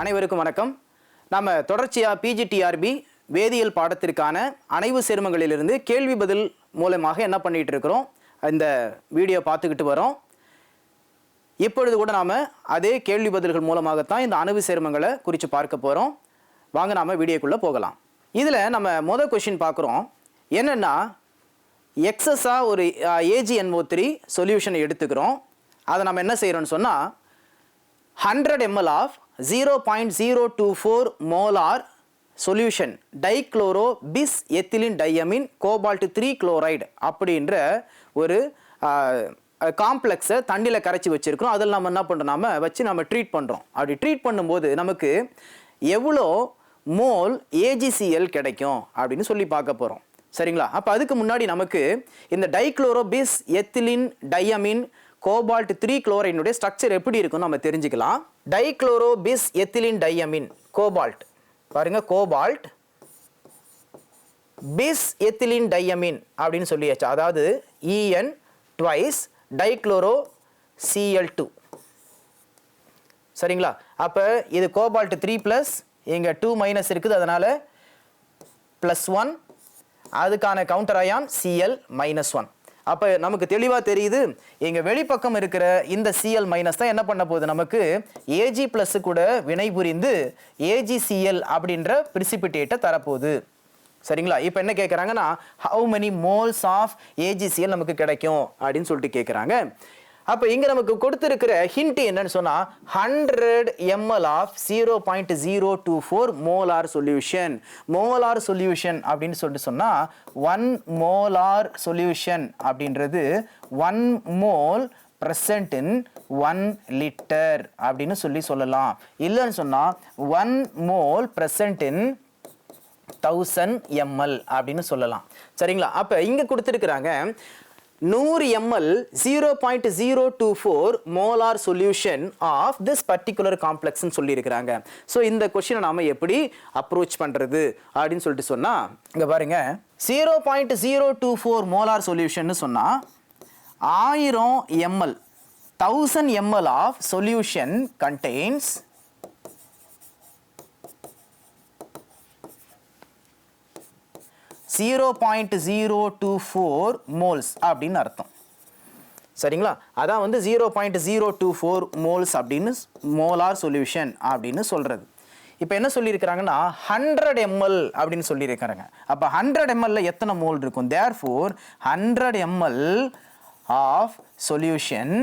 அனைவருக்கும் வணக்கம். நம்ம தொடர்ச்சியாக பிஜிடிஆர்பி வேதியியல் பாடத்திற்கான அணைவு சேர்மங்களிலிருந்து கேள்வி பதில் மூலமாக என்ன பண்ணிட்டு இருக்கிறோம்? இந்த வீடியோ பார்த்துக்கிட்டு வரோம். இப்பொழுது கூட நாம் அதே கேள்வி பதில்கள் மூலமாகத்தான் இந்த அணுவு சேர்மங்களை குறித்து பார்க்க போகிறோம் வாங்க நாம் வீடியோக்குள்ளே போகலாம். இதில் நம்ம மொதல் கொஷின் பார்க்குறோம். என்னென்னா எக்ஸஸாக ஒரு ஏஜிஎன்ஓ த்ரீ சொல்யூஷனை எடுத்துக்கிறோம். அதை நம்ம என்ன செய்கிறோன்னு சொன்னால் hundred ML of zero point zero two four molar solution dichloro bis ethylene diamine cobalt three chloride அப்படின்ற ஒரு காம்ப்ளெக்ஸை தண்ணியில் கரைச்சி வச்சுருக்கிறோம். அதில் நம்ம என்ன பண்ணுறோம் நாம் வச்சு நம்ம ட்ரீட் பண்ணுறோம் அப்படி ட்ரீட் பண்ணும்போது நமக்கு எவ்வளோ மோல் ஏஜிசிஎல் கிடைக்கும் அப்படின்னு சொல்லி பார்க்க போகிறோம் சரிங்களா? அப்போ அதுக்கு முன்னாடி நமக்கு இந்த dichloro bis ethylene diamine cobalt three குளோரைனுடைய structure எப்படி இருக்குன்னு நம்ம தெரிஞ்சுக்கலாம். Dichloro bis ethylene diamine cobalt. பாருங்க கோபால்ட் பிஸ் எத்திலின் டையமின் அப்படின்னு சொல்லியாச்சு. அதாவது இஎன் ட்வைஸ் டைக்ளோரோ சிஎல் டூ. சரிங்களா? அப்போ இது கோபால்ட் த்ரீ ப்ளஸ் இங்கே டூ மைனஸ் இருக்குது அதனால் ப்ளஸ் ஒன் அதுக்கான counter ion CL minus one அப்போ நமக்கு தெளிவாக தெரியுது எங்கள் வெளிப்பக்கம் இருக்கிற இந்த சிஎல் மைனஸ் தான் என்ன பண்ண போகுது? நமக்கு ஏஜி ப்ளஸ் கூட வினை புரிந்து ஏஜிசிஎல் அப்படின்ற பிரிசிபிட்டேட்டை தரப்போகுது. சரிங்களா? இப்போ என்ன கேட்குறாங்கன்னா how many moles of AgCl நமக்கு கிடைக்கும் அப்படின்னு சொல்லிட்டு கேட்குறாங்க அப்போ இங்கே நமக்கு கொடுத்துருக்கிற ஹிண்ட் என்னன்னு சொன்னால் hundred ML of zero point zero two four molar solution molar solution அப்படின்னு சொல்லிட்டு சொன்னால் ஒன் மோலார் சொல்யூஷன் அப்படின்றது one mole present in one litre அப்படின்னு சொல்லி சொல்லலாம். இல்லைன்னு சொன்னால் one mole present in thousand ML அப்படின்னு சொல்லலாம். சரிங்களா? அப்போ இங்கே கொடுத்துருக்குறாங்க நூறு ML zero point zero two four molar solution of this particular காம்ப்ளெக்ஸ்னு சொல்லியிருக்கிறாங்க. ஸோ இந்த கொஷினை நாம் எப்படி அப்ரோச் பண்ணுறது அப்படின்னு சொல்லிட்டு சொன்னால் இங்கே பாருங்கள் zero point zero two four molar solution சொன்னால் ஆயிரம் ML thousand ML of solution contains zero point zero two four moles அப்படின்னு அர்த்தம். சரிங்களா? அதான் வந்து zero point zero two four moles அப்படின்னு மோலார் சொல்யூஷன் அப்படின்னு சொல்கிறது இப்போ என்ன சொல்லியிருக்கிறாங்கன்னா ஹண்ட்ரட் எம்எல் அப்படின்னு சொல்லியிருக்கிறாங்க. அப்போ ஹண்ட்ரட் எம்எல்ல எத்தனை மோல் இருக்கும்? Therefore hundred ML of solution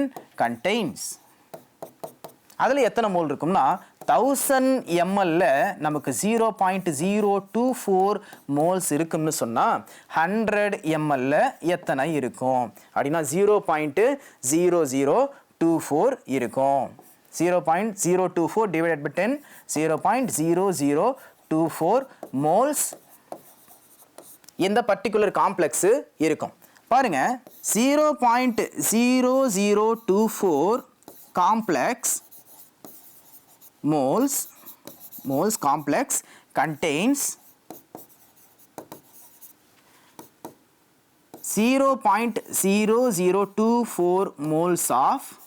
contains அதில் எத்தனை மோல் இருக்கும்னா தௌசண்ட் எம்எல்ல நமக்கு zero point zero two four moles இருக்கும்னு சொன்னால் ஹண்ட்ரட் எம்எல்ல எத்தனை இருக்கும்? அப்படின்னா zero point zero zero two four இருக்கும். Zero point zero two four divided by ten zero point zero zero two four moles இந்த பர்டிகுலர் காம்ப்ளெக்ஸு இருக்கும். பாருங்கள் zero point zero zero two four complex moles moles complex contains 0.0024 moles of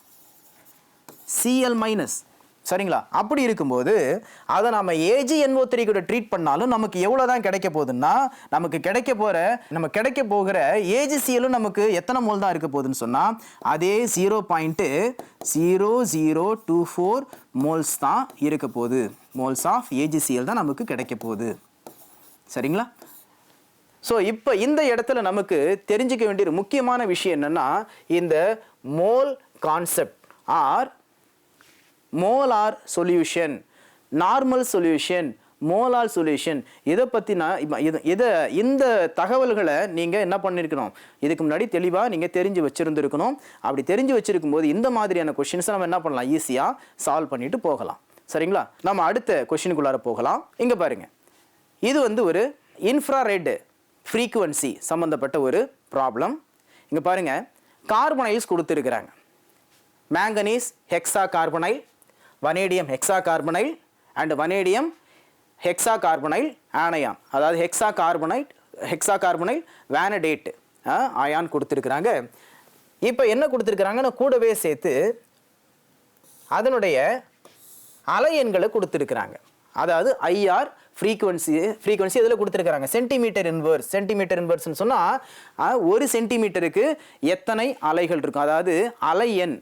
Cl minus சரிங்களா? அப்படி இருக்கும்போது அதை நம்ம AGNO three கூட treat பண்ணாலும் நமக்கு எவ்வளோ தான் கிடைக்க போகுதுன்னா நமக்கு கிடைக்க போகிற நம்ம கிடைக்க போகிற ஏஜிசிஎலும் நமக்கு எத்தனை மோல் தான் இருக்க போகுதுன்னு சொன்னால் அதே zero point zero zero two four moles தான் இருக்க போகுது. மோல்ஸ் ஆஃப் ஏஜிசிஎல் தான் நமக்கு கிடைக்க போகுது. சரிங்களா? ஸோ இப்போ இந்த இடத்துல நமக்கு தெரிஞ்சுக்க வேண்டிய ஒரு முக்கியமான விஷயம் என்னென்னா இந்த mole concept or molar solution normal solution molar solution இதை பற்றி நான் இது இதை இந்த தகவல்களை நீங்கள் என்ன பண்ணியிருக்கணும் இதுக்கு முன்னாடி தெளிவாக நீங்கள் தெரிஞ்சு வச்சுருந்துருக்கணும். அப்படி தெரிஞ்சு வச்சுருக்கும்போது இந்த மாதிரியான கொஷின்ஸை நம்ம என்ன பண்ணலாம்? ஈஸியாக சால்வ் பண்ணிட்டு போகலாம். சரிங்களா? நம்ம அடுத்த கொஷினுக்குள்ளார போகலாம். இங்கே பாருங்கள் இது வந்து ஒரு இன்ஃப்ராரெட் ஃப்ரீக்குவன்சி சம்மந்தப்பட்ட ஒரு ப்ராப்ளம் இங்கே பாருங்க. கார்பனைல்ஸ் கொடுத்துருக்குறாங்க. Manganese hexa carbonyl vanadium hexa carbonyl and vanadium hexa carbonyl anion அதாவது hexa carbonyl hexa carbonyl vanadate ion கொடுத்துருக்குறாங்க. இப்போ என்ன கொடுத்துருக்குறாங்கன்னு கூடவே சேர்த்து அதனுடைய அலை எண்களை கொடுத்துருக்குறாங்க. அதாவது ஐஆர் ஃப்ரீக்குவன்சி ஃப்ரீக்குவன்சி இதில் கொடுத்துருக்குறாங்க? சென்டிமீட்டர் இன்வர்ஸ் சென்டிமீட்டர் இன்வர்ஸ்னு சொன்னால் ஒரு சென்டிமீட்டருக்கு எத்தனை அலைகள் இருக்கும்? அதாவது அலை எண்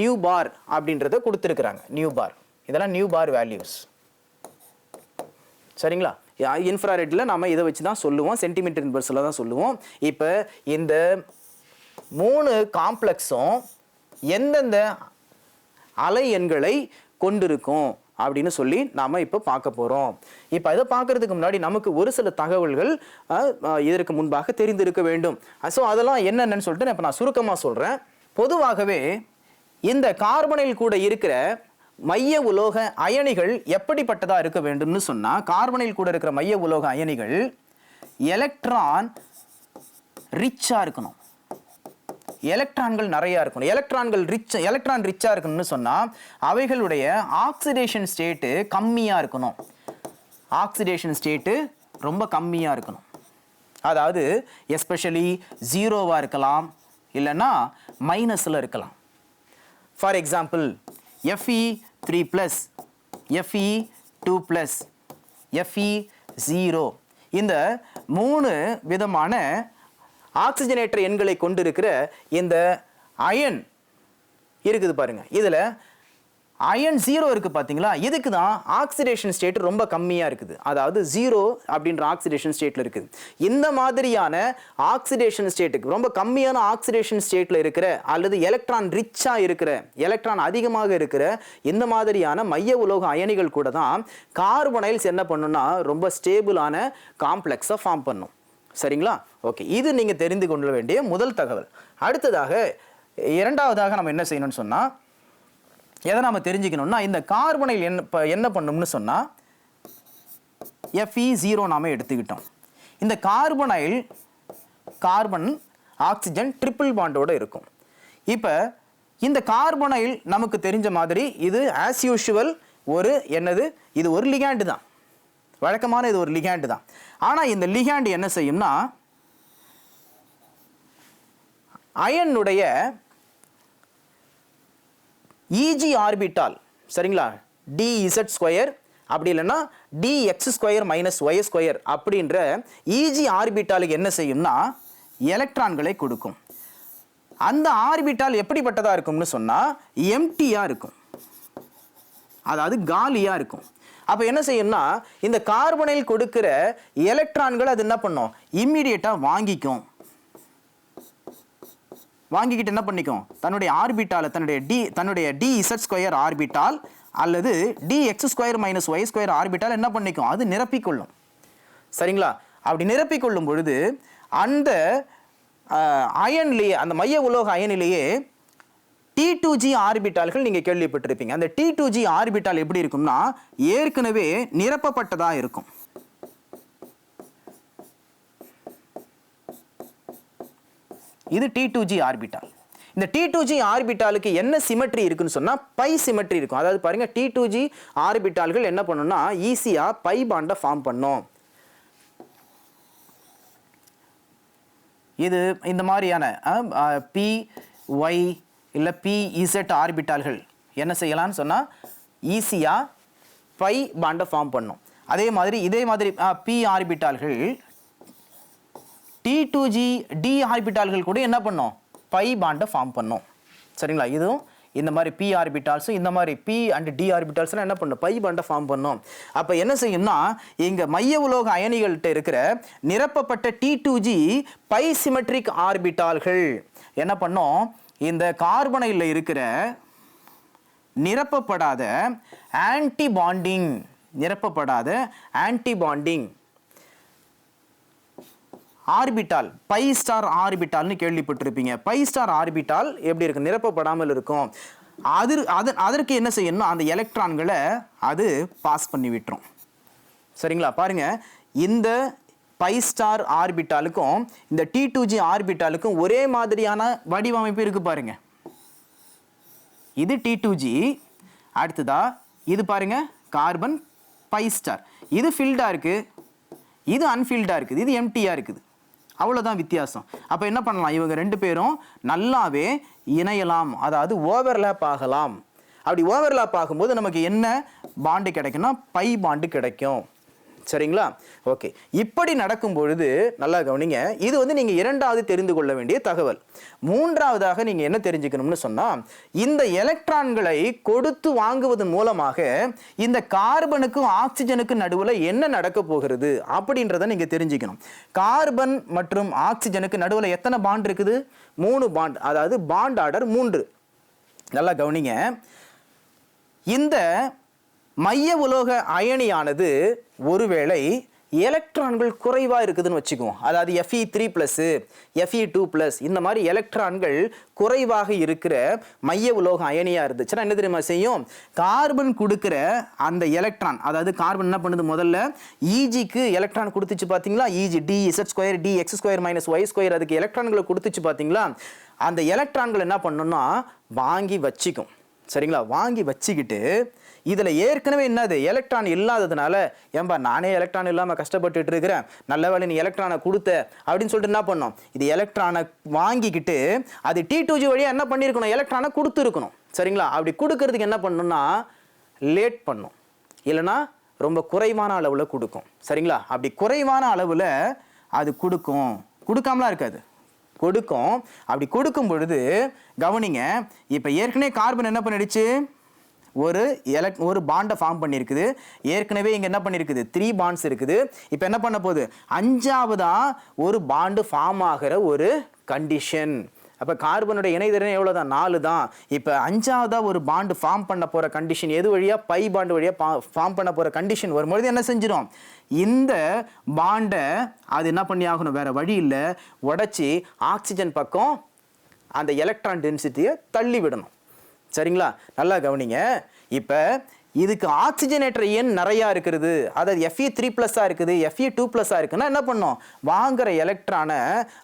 நியூ பார் அப்படின்றத கொடுத்துருக்குறாங்க. நியூ பார் இதெல்லாம் நியூ பார் வேல்யூஸ் சரிங்களா? இன்ஃப்ராரெட்டில் நம்ம இதை வச்சு தான் சொல்லுவோம் சென்டிமீட்டர் இன்வர்ஸில் தான் சொல்லுவோம். இப்போ இந்த மூணு காம்ப்ளெக்ஸும் எந்தெந்த அலை எண்களை கொண்டிருக்கும் அப்படின்னு சொல்லி நாம் இப்போ பார்க்க போகிறோம் இப்போ இதை பார்க்குறதுக்கு முன்னாடி நமக்கு ஒரு சில தகவல்கள் இதற்கு முன்பாக தெரிந்திருக்க வேண்டும். ஸோ அதெல்லாம் என்னென்னு சொல்லிட்டு இப்போ நான் சுருக்கமாக சொல்கிறேன் பொதுவாகவே இந்த கார்பனில் கூட இருக்கிற மைய உலோக அயனிகள் எப்படிப்பட்டதா இருக்க வேண்டும்னு சொன்னா கார்பனில் கூட இருக்கிற மைய உலோக அயனிகள் எலக்ட்ரான் ரிச்சா இருக்கணும். எலக்ட்ரான்கள் நிறைய இருக்கணும். எலக்ட்ரான்கள் ரிச் எலக்ட்ரான் ரிச்சா இருக்கணும்னு சொன்னா அவைகளுடைய ஆக்சிடேஷன் ஸ்டேட்டு கம்மியா இருக்கணும். ஆக்சிடேஷன் ஸ்டேட்டு ரொம்ப கம்மியா இருக்கணும். அதாவது எஸ்பெஷலி ஜீரோவா இருக்கலாம் இல்லைன்னா மைனஸில் இருக்கலாம். For example FE three plus FE two plus FE zero இந்த மூணு விதமான ஆக்சிஜனேட்டர் எண்களை கொண்டிருக்கிற இந்த அயன் இருக்குது பாருங்கள் இதில் அயன் ஜீரோ இருக்குது பார்த்தீங்களா இதுக்கு தான் ஆக்சிடேஷன் ஸ்டேட் ரொம்ப கம்மியாக இருக்குது. அதாவது ஜீரோ அப்படின்ற ஆக்சிடேஷன் ஸ்டேட்டில் இருக்குது. இந்த மாதிரியான ஆக்சிடேஷன் ஸ்டேட்டுக்கு ரொம்ப கம்மியான ஆக்சிடேஷன் ஸ்டேட்டில் இருக்கிற அல்லது எலக்ட்ரான் ரிச்சாக இருக்கிற எலக்ட்ரான் அதிகமாக இருக்கிற இந்த மாதிரியான மைய உலோக அயனிகள் கூட தான் கார்பனைல்ஸ் என்ன பண்ணுன்னா ரொம்ப ஸ்டேபிளான காம்ப்ளெக்ஸை ஃபார்ம் பண்ணும். சரிங்களா? ஓகே இது நீங்கள் தெரிந்து கொள்ள வேண்டிய முதல் தகவல். அடுத்ததாக இரண்டாவதாக நம்ம என்ன செய்யணும்னு சொன்னால் எதை நாம் தெரிஞ்சுக்கணும்னா இந்த கார்பனைல் என்ன இப்போ என்ன பண்ணும்னு சொன்னால் எஃப்இ ஜீரோ நாம எடுத்துக்கிட்டோம். இந்த கார்பனைல் கார்பன் ஆக்சிஜன் ட்ரிபிள் பாண்டோட இருக்கும். இப்போ இந்த கார்பனைல் நமக்கு தெரிஞ்ச மாதிரி இது ஆஸ் யூஷுவல் ஒரு என்னது இது ஒரு லிகாண்டு தான். வழக்கமான இது ஒரு லிகாண்டு தான். ஆனால் இந்த லிகாண்டு என்ன செய்யும்னா அயனுடைய இஜி ஆர்பிட்டால் சரிங்களா? டிஇசட் ஸ்கொயர் அப்படி இல்லைன்னா DX square minus Y square அப்படின்ற இஜி ஆர்பிட்டாலுக்கு என்ன செய்யும்னா எலக்ட்ரான்களை கொடுக்கும். அந்த ஆர்பிட்டால் எப்படிப்பட்டதாக இருக்கும்னு சொன்னால் எம்டியாக இருக்கும். அதாவது காலியாக இருக்கும். அப்போ என்ன செய்யும்னா இந்த கார்பனில் கொடுக்குற எலக்ட்ரான்கள் அது என்ன பண்ணும்? இம்மிடியேட்டாக வாங்கிக்கும். வாங்கிக்கிட்டு என்ன பண்ணிக்கும்? தன்னுடைய ஆர்பிட்டால் தன்னுடைய டி தன்னுடைய டி இசட் ஸ்கொயர் ஆர்பிட்டால் அல்லது D X square minus Y square orbital என்ன பண்ணிக்கும்? அது நிரப்பிக்கொள்ளும். சரிங்களா? அப்படி நிரப்பிக்கொள்ளும் பொழுது அந்த அயன்லேயே அந்த மைய உலோக அயனிலேயே டி டூ ஜி ஆர்பிட்டால்கள் நீங்கள் கேள்விப்பட்டிருப்பீங்க. அந்த டி டூ ஜி ஆர்பிட்டால் எப்படி இருக்கும்னா ஏற்கனவே நிரப்பப்பட்டதாக இருக்கும். இது டி டூ ஜி ஆர்பிட்டால் இந்த டி டூ ஜி ஆர்பிட்டாலுக்கு என்ன சிமெட்ரி இருக்குன்னு சொன்னால் பை சிமெட்ரி இருக்கும். அதாவது பாருங்கள் டி டூ ஜி ஆர்பிட்டால்கள் என்ன பண்ணும்னா ஈஸியாக பை பாண்டை ஃபார்ம் பண்ணும். இது இந்த மாதிரியான பி ஒய் இல்லை பி இசட் ஆர்பிட்டால்கள் என்ன செய்யலாம்னு சொன்னால் ஈஸியாக பை பாண்டை ஃபார்ம் பண்ணும். அதே மாதிரி இதே மாதிரி P orbitals T two G D orbitals கூட என்ன பண்ணும்? பை பாண்டை ஃபார்ம் பண்ணும். சரிங்களா? இதுவும் இந்த மாதிரி பி ஆர்பிட்டால்ஸும் இந்த மாதிரி பி அண்ட் டி ஆர்பிட்டால்ஸ்லாம் என்ன பண்ணும்? பை பாண்டை ஃபார்ம் பண்ணும். அப்போ என்ன செய்யும்னா இங்கே மைய உலோக அயனிகள்கிட்ட இருக்கிற நிரப்பப்பட்ட T two G pi symmetric orbitals என்ன பண்ணும்? இந்த கார்பனையில் இருக்கிற நிரப்பப்படாத anti bonding நிரப்பப்படாத anti bonding orbital pi star ஆர்பிட்டால்னு கேள்விப்பட்டிருப்பீங்க. பை ஸ்டார் ஆர்பிட்டால் எப்படி இருக்கும் நிரப்பப்படாமல் இருக்கும். அது அது அதற்கு என்ன செய்யணும் அந்த எலக்ட்ரான்களை அது பாஸ் பண்ணி விட்டுரும். சரிங்களா? பாருங்க. இந்த பை ஸ்டார் ஆர்பிட்டாலுக்கும் இந்த டி டூ ஜி ஆர்பிட்டாலுக்கும் ஒரே மாதிரியான வடிவமைப்பு இருக்கு பாருங்க. இது டி டூ ஜி அடுத்ததா இது பாருங்க கார்பன் பை ஸ்டார். இது ஃபில்டாக இருக்குது இது அன்ஃபில்டாக இருக்குது. இது எம்டியாக இருக்குது. அவ்வளோதான் வித்தியாசம். அப்போ என்ன பண்ணலாம்? இவங்க ரெண்டு பேரும் நல்லாவே இணையலாம். அதாவது ஓவர்லேப் ஆகலாம். அப்படி ஓவர்லேப் ஆகும்போது நமக்கு என்ன பாண்டு கிடைக்கும்னா? பை பாண்டு கிடைக்கும். சரிங்களா? ஓகே இப்படி நடக்கும் பொழுது நல்லா கவனிங்க இது வந்து நீங்கள் இரண்டாவது தெரிந்து கொள்ள வேண்டிய தகவல். மூன்றாவதாக நீங்கள் என்ன தெரிஞ்சுக்கணும்னு சொன்னால் இந்த எலக்ட்ரான்களை கொடுத்து வாங்குவதன் மூலமாக இந்த கார்பனுக்கும் ஆக்சிஜனுக்கும் நடுவில் என்ன நடக்க போகிறது அப்படின்றத நீங்கள் தெரிஞ்சுக்கணும். கார்பன் மற்றும் ஆக்சிஜனுக்கு நடுவில் எத்தனை பாண்ட் இருக்குது? மூணு பாண்ட் அதாவது பாண்ட் ஆர்டர் மூன்று. நல்லா கவனிங்க. இந்த மைய உலோக அயனியானது ஒருவேளை எலக்ட்ரான்கள் குறைவாக இருக்குதுன்னு வச்சுக்குவோம். அதாவது FE three plus FE two plus இந்த மாதிரி எலக்ட்ரான்கள் குறைவாக இருக்கிற மைய உலோக அயனியாக இருந்துச்சுன்னா என்ன தெரியுமா செய்யும்? கார்பன் கொடுக்குற அந்த எலக்ட்ரான் அதாவது கார்பன் என்ன பண்ணுது முதல்ல? ஈஜிக்கு எலக்ட்ரான் கொடுத்துச்சு பார்த்தீங்களா EG D Z square D X square minus Y square அதுக்கு எலக்ட்ரான்களை கொடுத்துச்சு பார்த்தீங்களா அந்த எலக்ட்ரான்கள் என்ன பண்ணணும்னா வாங்கி வச்சுக்கும். சரிங்களா? வாங்கி வச்சுக்கிட்டு இதில் ஏற்கனவே என்னது? எலக்ட்ரான் இல்லாததுனால ஏன்பா நானே எலக்ட்ரான் இல்லாமல் கஷ்டப்பட்டுட்டு இருக்கிறேன் நல்ல வேலை நீ எலக்ட்ரானை கொடுத்த அப்படின்னு சொல்லிட்டு என்ன பண்ணோம் இது எலக்ட்ரானை வாங்கிக்கிட்டு அது டி டூ ஜி வழியாக என்ன பண்ணியிருக்கணும்? எலக்ட்ரானை கொடுத்துருக்கணும். சரிங்களா? அப்படி கொடுக்கறதுக்கு என்ன பண்ணணும்னா லேட் பண்ணும். இல்லைன்னா ரொம்ப குறைவான அளவில் கொடுக்கும். சரிங்களா? அப்படி குறைவான அளவில் அது கொடுக்கும். கொடுக்காமலாம் இருக்காது. கொடுக்கும். அப்படி கொடுக்கும் பொழுது கவனிங்க இப்போ ஏற்கனவே கார்பன் என்ன பண்ணிடுச்சு? ஒரு எலக் ஒரு பாண்டை ஃபார்ம் பண்ணியிருக்குது. ஏற்கனவே இங்கே என்ன பண்ணியிருக்குது? த்ரீ பாண்ட்ஸ் இருக்குது. இப்போ என்ன பண்ண போகுது? அஞ்சாவதாக ஒரு பாண்டு ஃபார்ம் ஆகிற ஒரு கண்டிஷன் அப்போ கார்பனோட இணைதிறன் எவ்வளோ தான் நாலு தான் இப்போ அஞ்சாவதாக ஒரு பாண்டு ஃபார்ம் பண்ண போகிற கண்டிஷன் எது வழியாக பை பாண்டு வழியாக ஃபார்ம் பண்ண போகிற கண்டிஷன் வரும்பொழுது என்ன செஞ்சிடும் இந்த பாண்டை அது என்ன பண்ணி ஆகணும்? வேறு வழி இல்லை. உடச்சி ஆக்சிஜன் பக்கம் அந்த எலக்ட்ரான் டென்சிட்டியை தள்ளி விடணும் சரிங்களா? நல்லா கவனிங்க. இப்போ இதுக்கு ஆக்சிஜனேற்ற எண் நிறையா இருக்கிறது அதாவது எஃப்இ த்ரீ ப்ளஸ்ஸாக இருக்குது எஃப்இ டூ ப்ளஸ்ஸாக இருக்குன்னா என்ன பண்ணும் வாங்குற எலக்ட்ரானை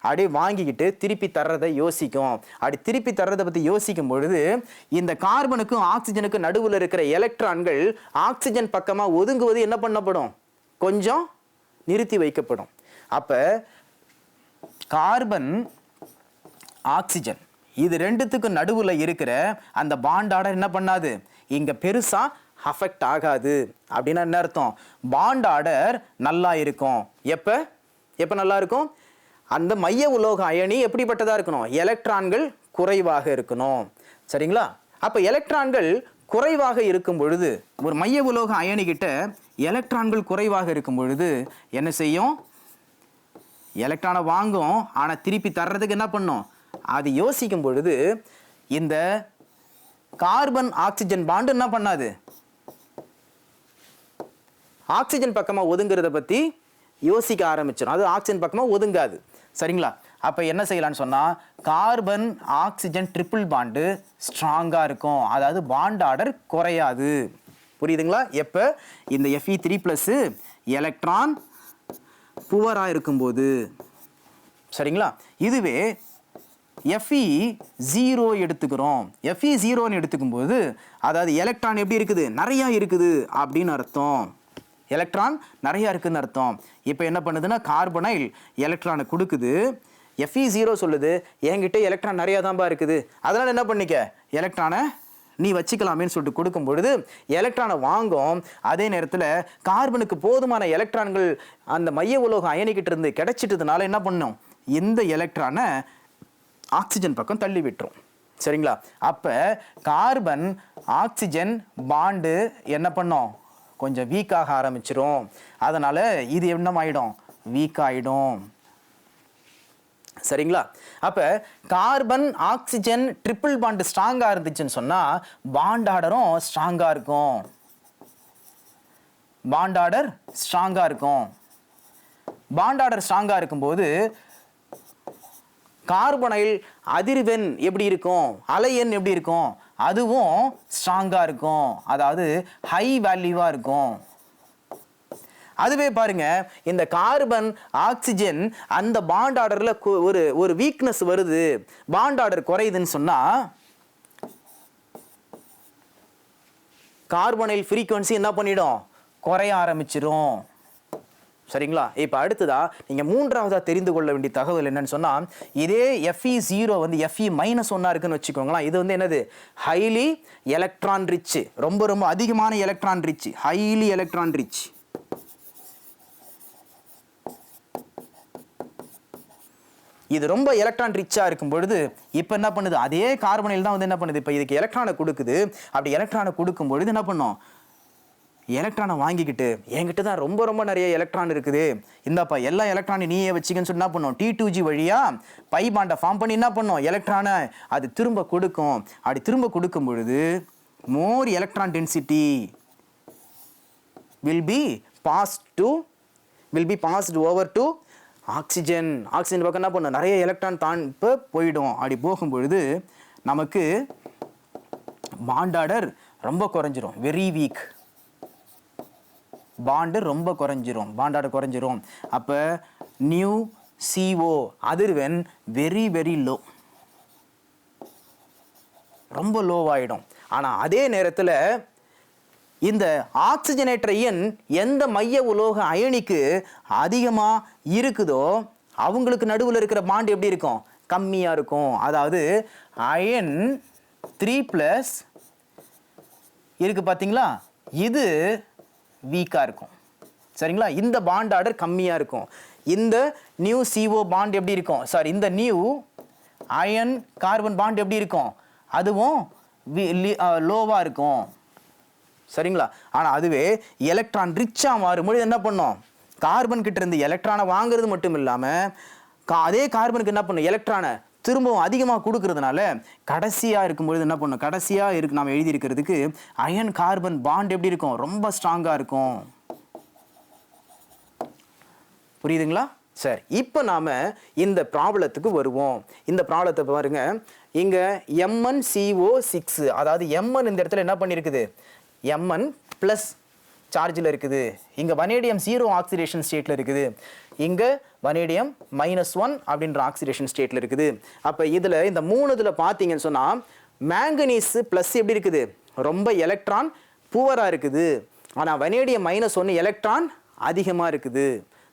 அப்படியே வாங்கிக்கிட்டு திருப்பி தர்றதை யோசிக்கும். அப்படி திருப்பி தர்றதை பற்றி யோசிக்கும் பொழுது இந்த கார்பனுக்கும் ஆக்சிஜனுக்கும் நடுவில் இருக்கிற எலக்ட்ரான்கள் ஆக்சிஜன் பக்கமாக ஒதுங்குவது என்ன பண்ணப்படும்? கொஞ்சம் நிறுத்தி வைக்கப்படும். அப்போ கார்பன் ஆக்சிஜன் இது ரெண்டுத்துக்கும் நடுவில் இருக்கிற அந்த பாண்ட் என்ன பண்ணாது? இங்கே பெருசாக அஃபெக்ட் ஆகாது. அப்படின்னா என்ன அர்த்தம்? பாண்ட் ஆர்டர் நல்லா இருக்கும். எப்போ? எப்போ நல்லா இருக்கும்? அந்த மைய உலோக அயனி எப்படிப்பட்டதாக இருக்கணும்? எலக்ட்ரான்கள் குறைவாக இருக்கணும். சரிங்களா? அப்போ எலக்ட்ரான்கள் குறைவாக இருக்கும் பொழுது ஒரு மைய உலோக அயனி கிட்ட எலக்ட்ரான்கள் குறைவாக இருக்கும் பொழுது என்ன செய்யும்? எலக்ட்ரானை வாங்கும். ஆனால் திருப்பி தர்றதுக்கு என்ன பண்ணும்? அது யோசிக்கும் பொழுது இந்த கார்பன் ஆக்சிஜன் பாண்டு என்ன பண்ணாது? ஆக்சிஜன் பக்கமாக ஒதுங்குறத பற்றி யோசிக்க ஆரம்பிச்சிடும் அது ஆக்சிஜன் பக்கமாக ஒதுங்காது. சரிங்களா? அப்போ என்ன செய்யலாம்னு சொன்னால் கார்பன் ஆக்சிஜன் ட்ரிபிள் பாண்டு ஸ்ட்ராங்காக இருக்கும். அதாவது பாண்ட் ஆர்டர் குறையாது. புரியுதுங்களா? எப்போ? இந்த எஃப்இ த்ரீ ப்ளஸ்ஸு எலக்ட்ரான் புவராக இருக்கும்போது. சரிங்களா? இதுவே எஃப்இ ஜீரோ எடுத்துக்கிறோம். எஃப்இ ஜீரோன்னு எடுத்துக்கும் போது அதாவது எலக்ட்ரான் எப்படி இருக்குது? நிறையா இருக்குது அப்படின்னு அர்த்தம். எலக்ட்ரான் நிறையா இருக்குதுன்னு அர்த்தம். இப்போ என்ன பண்ணுதுன்னா கார்பனைல் எலக்ட்ரானை கொடுக்குது. எஃப்இ ஜீரோ சொல்லுது. என்கிட்ட எலக்ட்ரான் நிறையா தான்பா இருக்குது. அதனால் என்ன பண்ணிக்க? எலக்ட்ரானை நீ வச்சுக்கலாமேன்னு சொல்லிட்டு கொடுக்கும் பொழுது எலக்ட்ரானை வாங்கும். அதே நேரத்தில் கார்பனுக்கு போதுமான எலக்ட்ரான்கள் அந்த மைய உலோக அயனிக்கிட்ட இருந்து கிடைச்சிட்டதுனால என்ன பண்ணும்? இந்த எலக்ட்ரானை ஆக்சிஜன் பக்கம் தள்ளி விட்டுரும். சரிங்களா? அப்போ கார்பன் ஆக்சிஜன் பாண்டு என்ன பண்ணோம்? கொஞ்சம் வீக்காக ஆரம்பிச்சிரும். அதனால் இது என்ன ஆகிடும் வீக் ஆகிடும் சரிங்களா? அப்போ கார்பன் ஆக்சிஜன் ட்ரிபிள் பாண்டு ஸ்ட்ராங்காக இருந்துச்சுன்னு சொன்னால் பாண்ட் ஆர்டரும் ஸ்ட்ராங்காக இருக்கும். பாண்ட் ஆர்டர் ஸ்ட்ராங்காக இருக்கும். பாண்ட் ஆர்டர் ஸ்ட்ராங்காக இருக்கும்போது கார்பனைல் அதிர்வெண் எப்படி இருக்கும்? அலை எண் எப்படி இருக்கும்? அதுவும் ஸ்ட்ராங்காக இருக்கும். அதாவது ஹை வேல்யூவாக இருக்கும். அதுவே பாருங்க இந்த கார்பன் ஆக்சிஜன் அந்த பாண்ட் ஆர்டரில் ஒரு ஒரு வீக்னஸ் வருது. பாண்ட் ஆர்டர் குறையுதுன்னு சொன்னால் கார்பனைல் ஃப்ரீக்குவன்சி என்ன பண்ணிடும்? குறைய ஆரம்பிச்சிடும் சரிங்களா? இப்போ அடுத்ததா நீங்கள் மூன்றாவதாக தெரிந்து கொள்ள வேண்டிய தகவல் என்னன்னு சொன்னால் இதே எஃப்இ ஜீரோ வந்து எஃப்இ மைனஸ் ஒன்னாக இருக்குன்னு வச்சுக்கோங்களேன். இது வந்து என்னது? ஹைலி எலக்ட்ரான் ரிச் ரொம்ப ரொம்ப அதிகமான electron rich highly electron rich இது ரொம்ப எலக்ட்ரான் ரிச்சாக இருக்கும் பொழுது இப்போ என்ன பண்ணுது? அதே கார்பனில் தான் வந்து என்ன பண்ணுது? இப்போ இதுக்கு எலக்ட்ரானை கொடுக்குது. அப்படி எலக்ட்ரானை கொடுக்கும் பொழுது என்ன பண்ணும்? எலக்ட்ரானை வாங்கிக்கிட்டு என்கிட்ட தான் ரொம்ப ரொம்ப நிறைய எலக்ட்ரான் இருக்குது. இந்தாப்பா எல்லா எலக்ட்ரானை நீயே வச்சுக்கன்னு சொல்லி என்ன பண்ணும்? டி டூ ஜி வழியாக பை பாண்டை ஃபார்ம் பண்ணி என்ன பண்ணும்? எலக்ட்ரானை அது திரும்ப கொடுக்கும். அப்படி திரும்ப கொடுக்கும் பொழுது more electron density will be pass to will be passed over to oxygen oxygen பக்கம் என்ன பண்ணும்? நிறைய எலக்ட்ரான் தான் இப்போ போயிடும். அப்படி போகும்பொழுது நமக்கு பாண்டாடர் ரொம்ப குறைஞ்சிரும். வெரி வீக் பாண்டு ரொம்ப குறைஞ்சிரும் பாண்டாட குறைஞ்சிரும். அப்போ நியூ சிஓ அதிர்வெண் வெரி வெரி லோ ரொம்ப லோவாயிடும் ஆனால் அதே நேரத்தில் இந்த ஆக்சிஜனேற்ற எண் எந்த மைய உலோக அயனிக்கு அதிகமாக இருக்குதோ அவங்களுக்கு நடுவில் இருக்கிற பாண்டு எப்படி இருக்கும்? கம்மியாக இருக்கும். அதாவது அயன் த்ரீ ப்ளஸ் இருக்குது பார்த்தீங்களா இது வீக்காக இருக்கும். சரிங்களா? இந்த பாண்ட் ஆர்டர் கம்மியாக இருக்கும். இந்த நியூ சிஓ பாண்ட் எப்படி இருக்கும்? சாரி இந்த நியூ அயன் கார்பன் பாண்ட் எப்படி இருக்கும்? அதுவும் லோவாக இருக்கும். சரிங்களா? ஆனால் அதுவே எலக்ட்ரான் ரிச்சாக மாறும்பொழுது என்ன பண்ணும்? கார்பன் கிட்ட இருந்து எலக்ட்ரானை வாங்குறது மட்டும் இல்லாமல் கா அதே கார்பனுக்கு என்ன பண்ணும்? எலக்ட்ரானை திரும்பவும் அதிகமாக கொடுக்கறதுனால கடைசியாக இருக்கும்பொழுது என்ன பண்ணும்? கடைசியாக இருக்கு நாம் எழுதியிருக்கிறதுக்கு அயன் கார்பன் பாண்ட் எப்படி இருக்கும்? ரொம்ப ஸ்ட்ராங்காக இருக்கும். புரியுதுங்களா? சரி இப்போ நாம் இந்த ப்ராப்ளத்துக்கு வருவோம். இந்த ப்ராப்ளத்தை பாருங்க. இங்கே எம்என் சிஓ சிக்ஸு அதாவது எம்என் இந்த இடத்துல என்ன பண்ணியிருக்குது? எம்என் ப்ளஸ் சார்ஜில் இருக்குது. இங்கே வனேடியம் ஜீரோ ஆக்சிடேஷன் ஸ்டேட்டில் இருக்குது. இங்கே வனேடியம் மைனஸ் ஒன் அப்படின்ற ஆக்சிடேஷன் ஸ்டேட்டில் இருக்குது. அப்போ இதில் இந்த மூணு இதில் பார்த்தீங்கன்னு சொன்னால் மேங்கனீஸ் ப்ளஸ் எப்படி இருக்குது? ரொம்ப எலக்ட்ரான் புவராக இருக்குது. ஆனால் வனேடியம் மைனஸ் ஒன்று எலக்ட்ரான் அதிகமாக இருக்குது.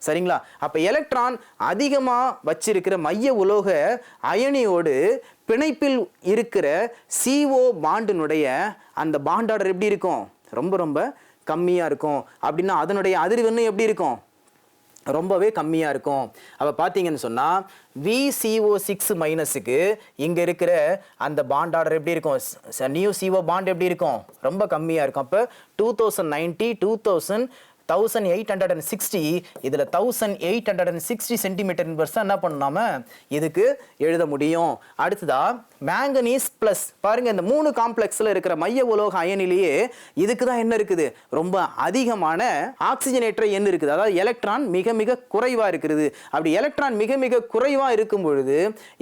சரிங்களா? அப்போ எலக்ட்ரான் அதிகமாக வச்சிருக்கிற மைய உலோக அயனியோடு பிணைப்பில் இருக்கிற சிஓ பாண்டினுடைய அந்த பாண்டாடர் எப்படி இருக்கும்? ரொம்ப ரொம்ப கம்மியாக இருக்கும். அப்படின்னா அதனுடைய அதிர்வெண்ணு எப்படி இருக்கும்? ரொம்பவே கம்மியாக இருக்கும். அப்போ பார்த்தீங்கன்னு சொன்னால் விசிஓ சிக்ஸ் மைனஸுக்கு இங்கே இருக்கிற அந்த பாண்ட் ஆர்டர் எப்படி இருக்கும்? நியூ சிஓ பாண்ட் எப்படி இருக்கும்? ரொம்ப கம்மியாக இருக்கும். அப்போ two thousand ninety two thousand thousand eight hundred and sixty இதில் thousand eight hundred and sixty centimetre inverse என்ன பண்ணாம இதுக்கு எழுத முடியும். அடுத்ததா மேங்கனீஸ் ப்ளஸ் பாருங்க இந்த மூணு காம்ப்ளெக்ஸில் இருக்கிற மைய உலோக அயனிலேயே இதுக்கு தான் என்ன இருக்குது? ரொம்ப அதிகமான ஆக்சிஜனேற்ற எண் இருக்குது. அதாவது எலக்ட்ரான் மிக மிக குறைவாக இருக்குது அப்படி எலக்ட்ரான் மிக மிக குறைவாக இருக்கும் பொழுது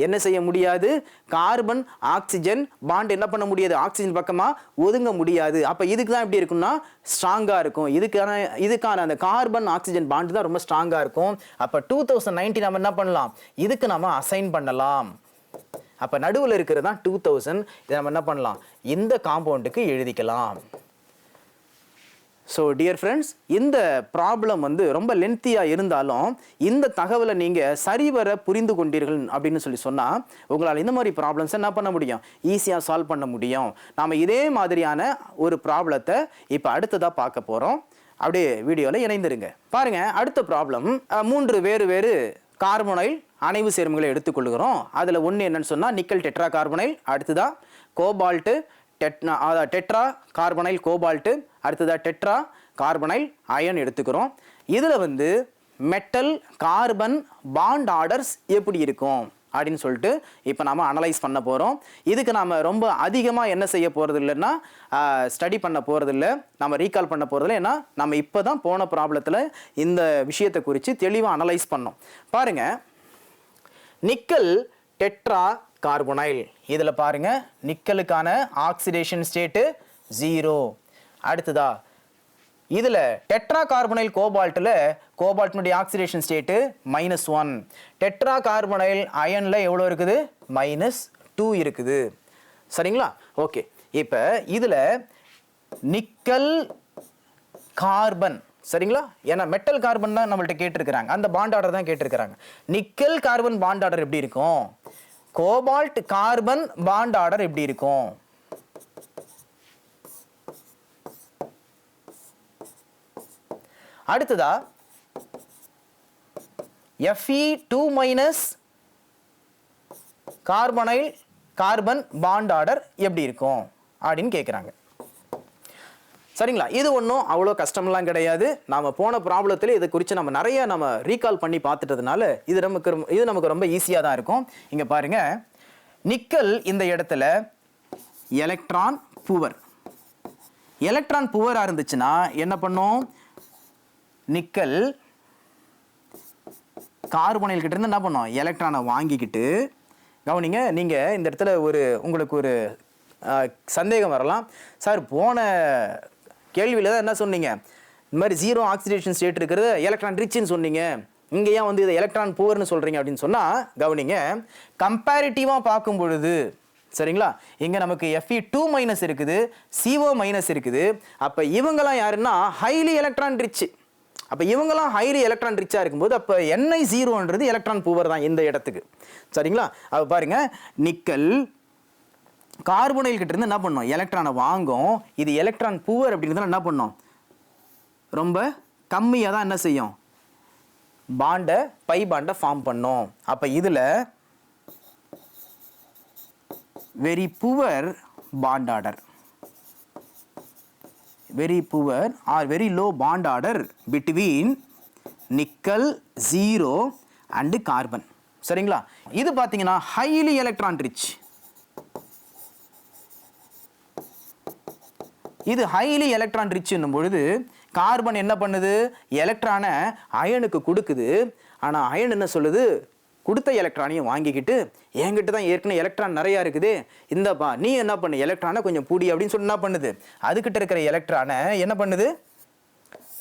என்ன செய்ய முடியாது? கார்பன் ஆக்சிஜன் பாண்ட் என்ன பண்ண முடியாது? ஆக்சிஜன் பக்கமாக ஒதுங்க முடியாது. அப்போ இதுக்கு தான் எப்படி இருக்கும்னா ஸ்ட்ராங்காக இருக்கும். இதுக்கான இது இதுக்கான அந்த கார்பன் ஆக்சிஜன் பாண்டு தான் ரொம்ப ஸ்ட்ராங்காக இருக்கும். அப்போ டூ தௌசண்ட் நைன்டி நம்ம என்ன பண்ணலாம்? இதுக்கு நம்ம அசைன் பண்ணலாம். அப்போ நடுவில் இருக்கிறது தான் டூ தௌசண்ட் இதை நம்ம என்ன பண்ணலாம்? இந்த காம்பவுண்டுக்கு எழுதிக்கலாம். ஸோ டியர் ஃப்ரெண்ட்ஸ் இந்த ப்ராப்ளம் வந்து ரொம்ப லென்த்தியாக இருந்தாலும் இந்த தகவலை நீங்கள் சரிவர புரிந்து கொண்டீர்கள் அப்படின்னு சொல்லி சொன்னால் உங்களால் இந்த மாதிரி ப்ராப்ளம்ஸை என்ன பண்ண முடியும்? ஈஸியாக சால்வ் பண்ண முடியும். நாம் இதே மாதிரியான ஒரு ப்ராப்ளத்தை இப்போ அடுத்ததாக பார்க்க போகிறோம் அப்படியே வீடியோவில் இணைந்திருங்க. பாருங்கள் அடுத்த ப்ராப்ளம் மூன்று வேறு வேறு கார்பனைல் அணைவு சேர்மங்களை எடுத்துக்கொள்கிறோம். அதில் ஒன்று என்னன்னு சொன்னால் நிக்கல் டெட்ரா கார்பனைல் அடுத்ததாக கோபால்ட்டு டெட்னா அதாவது டெட்ரா கார்பனைல் கோபால்ட்டு அடுத்ததாக டெட்ரா கார்பனைல் அயன் எடுத்துக்கிறோம். இதில் வந்து மெட்டல் கார்பன் பாண்ட் ஆர்டர்ஸ் எப்படி இருக்கும்? அப்படின்னு சொல்லிட்டு இப்போ நாம் அனலைஸ் பண்ண போகிறோம் இதுக்கு நாம் ரொம்ப அதிகமாக என்ன செய்ய போகிறது இல்லைன்னா ஸ்டடி பண்ண போகிறதில்ல நம்ம ரீகால் பண்ண போகிறதில்ல ஏன்னா நம்ம இப்போ தான் போன ப்ராப்ளத்தில் இந்த விஷயத்தை குறித்து தெளிவாக அனலைஸ் பண்ணோம். பாருங்கள் நிக்கல் டெட்ரா கார்பனைல் இதில் பாருங்க. நிக்கலுக்கான ஆக்சிடேஷன் ஸ்டேட்டு ஜீரோ அடுத்ததா இதில் டெட்ரா கார்பனைல் கோபால்ட்டில் கோபால்ட்டினுடைய oxidation state minus one tetra carbonyl அயனில் எவ்வளோ இருக்குது? மைனஸ் டூ இருக்குது. சரிங்களா? ஓகே இப்போ இதில் நிக்கல் கார்பன். சரிங்களா? ஏன்னா மெட்டல் கார்பன் தான் நம்மள்ட்ட கேட்டிருக்கிறாங்க. அந்த பாண்ட் ஆர்டர் தான் கேட்டிருக்கிறாங்க. நிக்கல் கார்பன் பாண்ட் ஆர்டர் எப்படி இருக்கும்? கோபால்ட் கார்பன் பாண்ட் ஆர்டர் எப்படி இருக்கும்? அடுத்ததா FE two minus carbonyl carbon bond order எப்படி இருக்கும் அப்படின்னு கேட்குறாங்க சரிங்களா? இது ஒன்றும் அவ்வளோ கஷ்டம்லாம் கிடையாது. நாம் போன ப்ராப்ளத்தில் இதை குறித்து நம்ம நிறைய நம்ம ரீகால் பண்ணி பார்த்துட்டதுனால இது நமக்கு ரொம்ப- இது நமக்கு ரொம்ப ஈஸியாக தான் இருக்கும். இங்கே பாருங்கள் நிக்கல் இந்த இடத்துல எலக்ட்ரான் புவர் எலக்ட்ரான் புவராக இருந்துச்சுன்னா என்ன பண்ணும்? நிக்கல் கார்பனைல் கிட்ட இருந்து என்ன பண்ணோம்? எலக்ட்ரானை வாங்கிக்கிட்டு கவனிங்க நீங்கள் இந்த இடத்துல ஒரு உங்களுக்கு ஒரு சந்தேகம் வரலாம். சார் போன கேள்வியில் தான் என்ன சொன்னீங்க? இந்த மாதிரி ஜீரோ ஆக்சிடேஷன் ஸ்டேட் இருக்கிறது எலக்ட்ரான் ரிச்சுன்னு சொன்னீங்க. இங்கே ஏன் வந்து இதை எலக்ட்ரான் புவர்னு சொல்கிறீங்க அப்படின்னு சொன்னால் கவனிங்க கம்பேரிட்டிவாக பார்க்கும் பொழுது சரிங்களா? இங்கே நமக்கு எஃப்இ டூ மைனஸ் இருக்குது சிஓ மைனஸ் இருக்குது. அப்போ இவங்கெல்லாம் யாருன்னா ஹைலி எலக்ட்ரான் ரிச்சு அப்போ இவங்கெல்லாம் ஹைலி எலக்ட்ரான் ரிச்சாக இருக்கும்போது அப்போ என்ஐ ஜீரோன்றது எலக்ட்ரான் பூவர் தான் இந்த இடத்துக்கு. சரிங்களா? அப்போ பாருங்கள் நிக்கல் கார்பனைல் கிட்ட இருந்து என்ன பண்ணோம்? எலக்ட்ரானை வாங்கும் இது எலக்ட்ரான் பூவர் அப்படிங்கிறதுல என்ன பண்ணோம்? ரொம்ப கம்மியாக தான் என்ன செய்யும்? பாண்டை பை பாண்டை ஃபார்ம் பண்ணும். அப்போ இதில் very poor bond order very poor or very low bond order between nickel zero and carbon. சரிங்களா? இது பார்த்தீங்கன்னா ஹைலி எலக்ட்ரான் ரிச். இது ஹைலி எலக்ட்ரான் ரிச் என்னும் பொழுது கார்பன் என்ன பண்ணுது? எலக்ட்ரானை அயனுக்கு கொடுக்குது. ஆனால் அயன் என்ன சொல்லுது? கொடுத்த எலக்ட்ரானையும் வாங்கிக்கிட்டு என்கிட்ட தான் ஏற்கனவே எலக்ட்ரான் நிறையா இருக்குது. இந்தப்பா நீ என்ன பண்ணு? எலக்ட்ரானை கொஞ்சம் பூடி அப்படின்னு சொல்லி என்ன பண்ணுது? அதுக்கிட்ட இருக்கிற எலக்ட்ரானை என்ன பண்ணுது?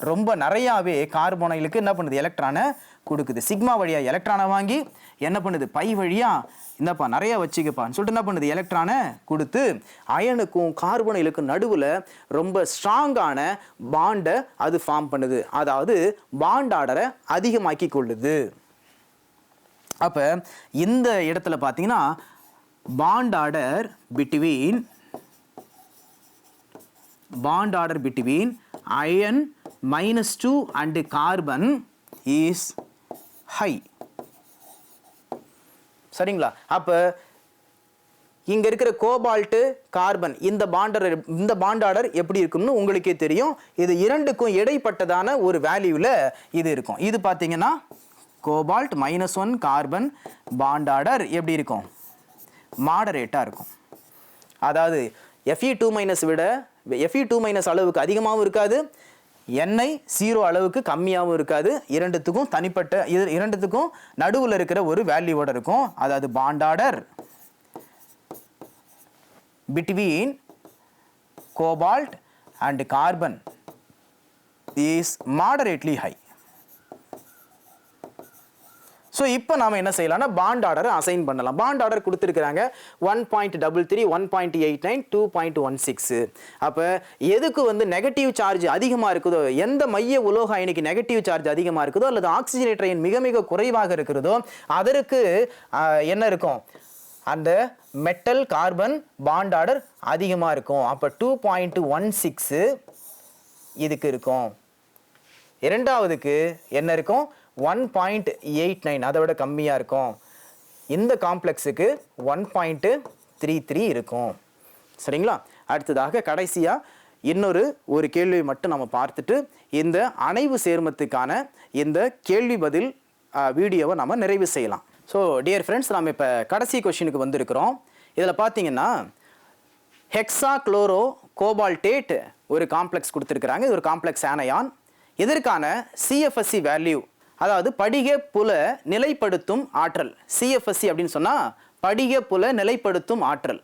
ரொம்ப நிறையாவே கார்போனைலுக்கு என்ன பண்ணுது? எலக்ட்ரானை கொடுக்குது. சிக்மா வழியாக எலக்ட்ரானை வாங்கி என்ன பண்ணுது? பை வழியாக இந்தப்பா நிறையா வச்சுக்கப்பான்னு சொல்லிட்டு என்ன பண்ணுது? எலக்ட்ரானை கொடுத்து அயனுக்கும் கார்பனைலுக்கும் நடுவில் ரொம்ப ஸ்ட்ராங்கான பாண்டை அது ஃபார்ம் பண்ணுது. அதாவது பாண்ட் ஆர்டரை அதிகமாக்கி கொள்ளுது. அப்போ இந்த இடத்துல பார்த்தீங்கன்னா bond order between bond order between iron minus two and carbon is high சரிங்களா? அப்போ இங்கே இருக்கிற கோபால்ட்டு கார்பன் இந்த பாண்டர் இந்த பாண்ட் ஆர்டர் எப்படி இருக்கும்னு உங்களுக்கே தெரியும். இது இரண்டுக்கும் இடைப்பட்டதான ஒரு வேல்யூவில் இது இருக்கும். இது பார்த்தீங்கன்னா cobalt minus one carbon bond order எப்படி இருக்கும்? மாடரேட்டாக இருக்கும். அதாவது எஃப்இ டூ மைனஸ் விட எஃப்இ டூ மைனஸ் அளவுக்கு அதிகமாகவும் இருக்காது எண்ணெய் ஜீரோ அளவுக்கு கம்மியாகவும் இருக்காது. இரண்டுத்துக்கும் தனிப்பட்ட இது இரண்டுத்துக்கும் நடுவில் இருக்கிற ஒரு வேல்யூவோட இருக்கும். அதாவது bond order between cobalt and carbon is moderately high so இப்போ நாம் என்ன செய்யலாம்னா பாண்ட் ஆர்டரை அசைன் பண்ணலாம். பாண்ட் ஆர்டர் கொடுத்துருக்குறாங்க. One point double three one point eight nine two point one six அப்போ எதுக்கு வந்து நெகட்டிவ் சார்ஜ் அதிகமாக இருக்குதோ எந்த மைய உலோக அயனிக்கு நெகட்டிவ் சார்ஜ் அதிகமாக இருக்குதோ அல்லது ஆக்சிஜனேட்டர் அயன் மிக மிக குறைவாக இருக்கிறதோ அதற்கு என்ன இருக்கும்? அந்த மெட்டல் கார்பன் பாண்ட் ஆர்டர் அதிகமாக இருக்கும். அப்போ டூ பாயிண்ட் ஒன் சிக்ஸு இதுக்கு இருக்கும். இரண்டாவதுக்கு என்ன இருக்கும்? ஒன் பாயிண்ட் எயிட் நைன் அதை விட கம்மியாக இருக்கும். இந்த காம்ப்ளெக்ஸுக்கு ஒன் பாயிண்ட்டு த்ரீ த்ரீ இருக்கும். சரிங்களா? அடுத்ததாக கடைசியாக இன்னொரு ஒரு கேள்வியை மட்டும் நம்ம பார்த்துட்டு இந்த அணைவு சேர்மத்துக்கான இந்த கேள்வி பதில் வீடியோவை நம்ம நிறைவு செய்யலாம். ஸோ டியர் ஃப்ரெண்ட்ஸ் நம்ம இப்போ கடைசி கொஷினுக்கு வந்திருக்கிறோம். இதில் பார்த்தீங்கன்னா ஹெக்ஸா குளோரோ கோபால்டேட் ஒரு காம்ப்ளெக்ஸ் கொடுத்துருக்குறாங்க. இது ஒரு காம்ப்ளெக்ஸ் ஆனையான். இதற்கான சிஎஃப்எஸ்சி வேல்யூ அதாவது படிக புல நிலைப்படுத்தும் ஆற்றல் சிஎஃப்எஸ்சி அப்படின்னு சொன்னால் படிக புல நிலைப்படுத்தும் ஆற்றல்.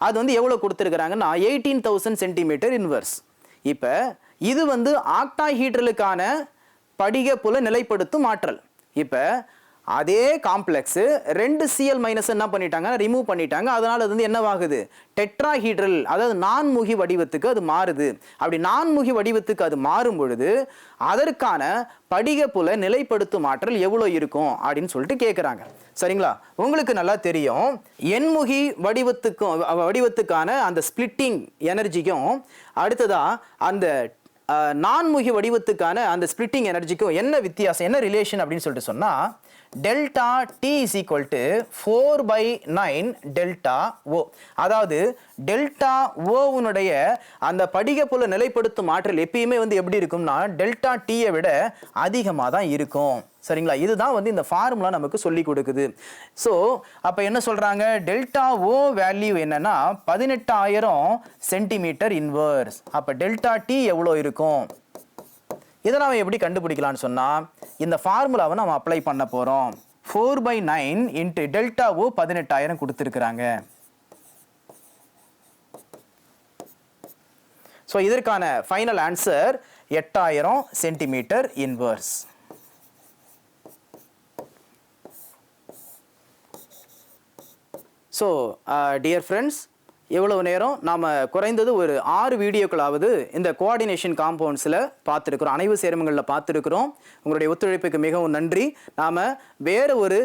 அது வந்து எவ்வளோ கொடுத்துருக்குறாங்கன்னா எயிட்டீன் தௌசண்ட் சென்டிமீட்டர் இன்வர்ஸ் இப்போ இது வந்து ஆக்டாஹீட்ரலுக்கான படிக புல நிலைப்படுத்தும் ஆற்றல். இப்போ அதே காம்ப்ளெக்ஸ் ரெண்டு சிஎல் மைனஸ் என்ன பண்ணிட்டாங்க? ரிமூவ் பண்ணிட்டாங்க. அதனால அது வந்து என்னவாகுது? டெட்ராஹீட்ரல் அதாவது நான்முகி வடிவத்துக்கு அது மாறுது. அப்படி நான்முகி வடிவத்துக்கு அது மாறும் பொழுது அதற்கான படிகப்புல நிலைப்படுத்தும் ஆற்றல் எவ்வளோ இருக்கும்? அப்படின்னு சொல்லிட்டு கேட்குறாங்க சரிங்களா? உங்களுக்கு நல்லா தெரியும். எண்முகி வடிவத்துக்கும் வடிவத்துக்கான அந்த ஸ்பிளிட்டிங் எனர்ஜிக்கும் அடுத்ததா அந்த நான்முகி வடிவத்துக்கான அந்த ஸ்பிளிட்டிங் எனர்ஜிக்கும் என்ன வித்தியாசம் என்ன ரிலேஷன் அப்படின்னு சொல்லிட்டு சொன்னால் delta T is equal to four by nine delta O அதாவது டெல்டா ஓவுனுடைய அந்த படிகப்புல நிலைப்படுத்தும் ஆற்றல் எப்பயுமே வந்து எப்படி இருக்கும்னா டெல்டா டீயை விட அதிகமாக தான் இருக்கும். சரிங்களா? இதுதான் வந்து இந்த ஃபார்முலா நமக்கு சொல்லி கொடுக்குது. ஸோ அப்போ என்ன சொல்கிறாங்க டெல்டா ஓ வேல்யூ என்னன்னா பதினெட்டாயிரம் சென்டிமீட்டர் இன்வர்ஸ் அப்போ டெல்டா டி எவ்வளோ இருக்கும்? இதை நாம் எப்படி கண்டுபிடிக்கலான்னு சொன்னால் இந்த ஃபார்முலாவை நம்ம அப்ளை பண்ண போகிறோம் four by nine into delta O பதினெட்டாயிரம் கொடுத்துருக்குறாங்க. ஸோ இதற்கான ஃபைனல் ஆன்சர் எட்டாயிரம் centimetre inverse so dear friends எவ்வளவு நேரம்? நாம் குறைந்தது ஒரு ஆறு வீடியோக்களாவது இந்த கோஆர்டினேஷன் காம்பவுண்ட்ஸில் பார்த்துருக்குறோம். அணைவு சேர்மங்களில் பார்த்துருக்குறோம். உங்களுடைய ஒத்துழைப்புக்கு மிகவும் நன்றி. நாம் வேறு ஒரு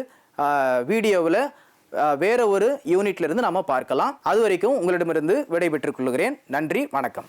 வீடியோவில் வேறு ஒரு யூனிட்லேருந்து இருந்து பார்க்கலாம். அது வரைக்கும் உங்களிடமிருந்து விடைபெற்றுக் கொள்கிறேன். நன்றி வணக்கம்.